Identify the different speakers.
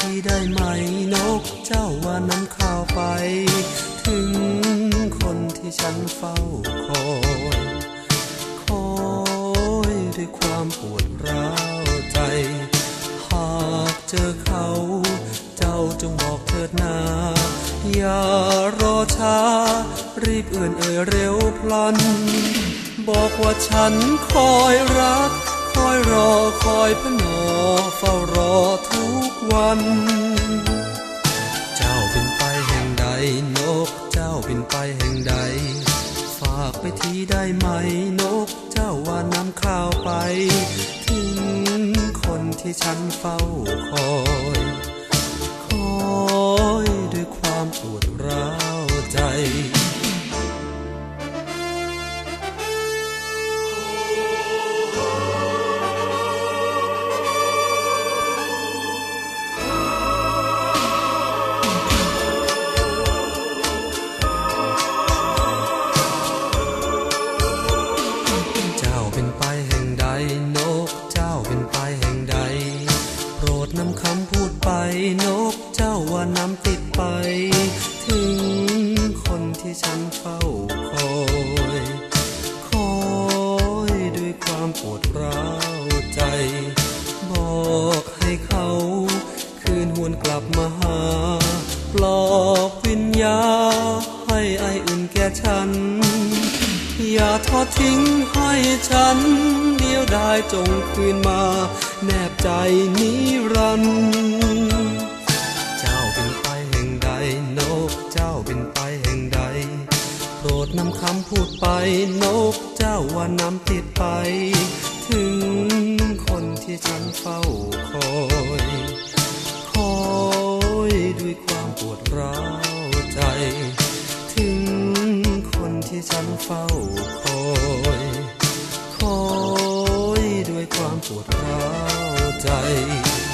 Speaker 1: ที่ได้ไหมนกเจ้าว่าน้ำข้าวไป ถึงคนที่ฉันเฝ้าคอยคอยด้วยความปวดร้าวใจ หากเจอเขา เจ้าจงบอกเถิดนาอย่ารอช้า รีบเอื่นเอ่ยเร็วพลัน บอกว่าฉันคอยรัก คอยรอคอยพนอเฝ้ารอทุก วัน เจ้าบินไปแห่งใดนก เจ้าบินไปแห่งใด ฝากไปทีได้ไหมนก เจ้าว่านำข้าวไปถึงคนที่ฉันเฝ้าคอย ดนำคำพูดไปนกเจ้าว่านำติดไป ถึงคนที่ฉันเฝ้าคอยคอยด้วยความปวดร้าวใจ บอกให้เขาคืนหวนกลับมาหา ปลอบวิญญาให้ไออุ่นแก่ฉัน อย่าทอดทิ้งให้ฉัน เดียวได้จงคืนมา แนบใจนิรันด์เจ้าเป็นไปแห่งใดนกเจ้าเป็นไปแห่งใด โปรดนำคำพูดไปนกเจ้าว่านำติดไป ถึงคนที่ฉันเฝ้าคอยคอยด้วยความปวดร้าวใจ ถึงคนที่ฉันเฝ้าคอยคอยด้วยความปวดร้าว 在。